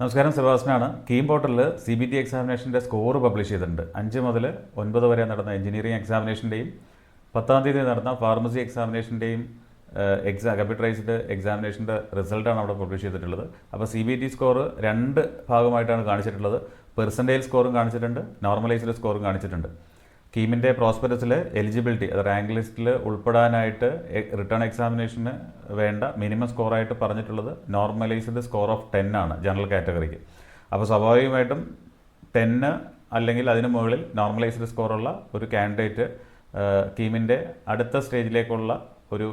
നമസ്കാരം സെബാസ്റ്റിനാണ് കീം പോർട്ടലിൽ സി ബി ടി എക്സാമിനേഷന്റെ സ്കോർ പബ്ലിഷ് ചെയ്തിട്ടുണ്ട്. അഞ്ച് മുതൽ ഒൻപത് വരെ നടന്ന എഞ്ചിനീയറിംഗ് എക്സാമിനേഷന്റെയും പത്താം തീയതി നടന്ന ഫാർമസി എക്സാമിനേഷന്റെയും എക്സാം കമ്പ്യൂട്ടറൈസ്ഡ് എക്സാമിനേഷന്റെ റിസൾട്ടാണ് അവിടെ പബ്ലിഷ് ചെയ്തിട്ടുള്ളത്. അപ്പോൾ സി ബി ടി സ്കോർ രണ്ട് ഭാഗമായിട്ടാണ് കാണിച്ചിട്ടുള്ളത്. പെർസെന്റേജ് സ്കോറും കാണിച്ചിട്ടുണ്ട്. നോർമലൈസ്ഡ് സ്കോറും കാണിച്ചിട്ടുണ്ട്. കീമിന്റെ പ്രോസ്പെറസിൽ എലിജിബിലിറ്റി അത് റാങ്ക് ലിസ്റ്റിൽ ഉൾപ്പെടാനായിട്ട് റിട്ടേൺ എക്സാമിനേഷന് വേണ്ട മിനിമം സ്കോറായിട്ട് പറഞ്ഞിട്ടുള്ളത് നോർമലൈസ്ഡ് സ്കോർ ഓഫ് ടെൻ ആണ് ജനറൽ കാറ്റഗറിക്ക്. അപ്പോൾ സ്വാഭാവികമായിട്ടും ടെന്ന് അല്ലെങ്കിൽ അതിന് മുകളിൽ നോർമലൈസ്ഡ് സ്കോറുള്ള ഒരു കാൻഡിഡേറ്റ് കീമിന്റെ അടുത്ത സ്റ്റേജിലേക്കുള്ള ഒരു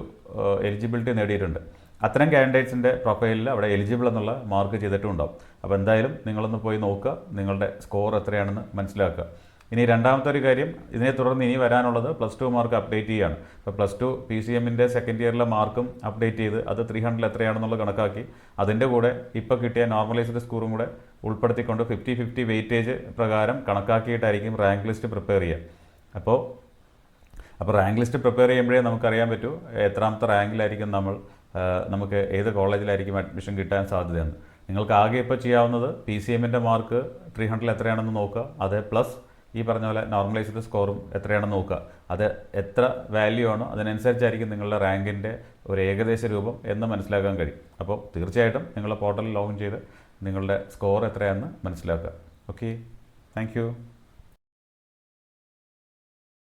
എലിജിബിലിറ്റി നേടിയിട്ടുണ്ട്. അത്തരം കാൻഡിഡേറ്റ്സിന്റെ പ്രൊഫൈലിൽ അവിടെ എലിജിബിൾ എന്നുള്ള മാർക്ക് ചെയ്തിട്ടുണ്ടാവും. അപ്പോൾ എന്തായാലും നിങ്ങളൊന്ന് പോയി നോക്കുക നിങ്ങളുടെ സ്കോർ എത്രയാണെന്ന് മനസ്സിലാക്കുക. ഇനി രണ്ടാമത്തെ ഒരു കാര്യം ഇതിനെ തുടർന്ന് ഇനി വരാനുള്ളത് പ്ലസ് ടു മാർക്ക് അപ്ഡേറ്റ് ചെയ്യുകയാണ് ഇപ്പോൾ പ്ലസ് ടു പി സി എമ്മിന്റെ സെക്കൻഡ് ഇയറിലെ മാർക്കും അപ്ഡേറ്റ് ചെയ്ത് അത് ത്രീ ഹൺഡ്രഡ് എത്രയാണെന്നുള്ളത് കണക്കാക്കി അതിന്റെ കൂടെ ഇപ്പോൾ കിട്ടിയ നോർമലൈസ്ഡ് സ്കോറും കൂടെ ഉൾപ്പെടുത്തിക്കൊണ്ട് ഫിഫ്റ്റി ഫിഫ്റ്റി വെയിറ്റേജ് പ്രകാരം കണക്കാക്കിയിട്ടായിരിക്കും റാങ്ക് ലിസ്റ്റ് പ്രിപ്പയർ ചെയ്യുക അപ്പോൾ അപ്പോൾ റാങ്ക് ലിസ്റ്റ് പ്രിപ്പയർ ചെയ്യുമ്പോഴേ നമുക്കറിയാൻ പറ്റൂ എത്രാമത്തെ റാങ്കിലായിരിക്കും നമ്മൾ നമുക്ക് ഏത് കോളേജിലായിരിക്കും അഡ്മിഷൻ കിട്ടാൻ സാധ്യതയെന്ന്. നിങ്ങൾക്ക് ആകെ ഇപ്പോൾ ചെയ്യാവുന്നത് പി സി എമ്മിന്റെ മാർക്ക് ത്രീ ഹൺഡ്രഡ് എത്രയാണെന്ന് നോക്കുക അത് പ്ലസ് ഈ പറഞ്ഞ പോലെ നോർമലൈസ്ഡ് സ്കോറും എത്രയാണെന്ന് നോക്കുക. അത് എത്ര വാല്യൂ ആണോ അതിനനുസരിച്ചായിരിക്കും നിങ്ങളുടെ റാങ്കിന്റെ ഒരു ഏകദേശ രൂപം എന്ന് മനസ്സിലാക്കാൻ കഴിയും. അപ്പോൾ തീർച്ചയായിട്ടും നിങ്ങളുടെ പോർട്ടലിൽ ലോഗിൻ ചെയ്ത് നിങ്ങളുടെ സ്കോർ എത്രയാണെന്ന് മനസ്സിലാക്കുക. Okay thank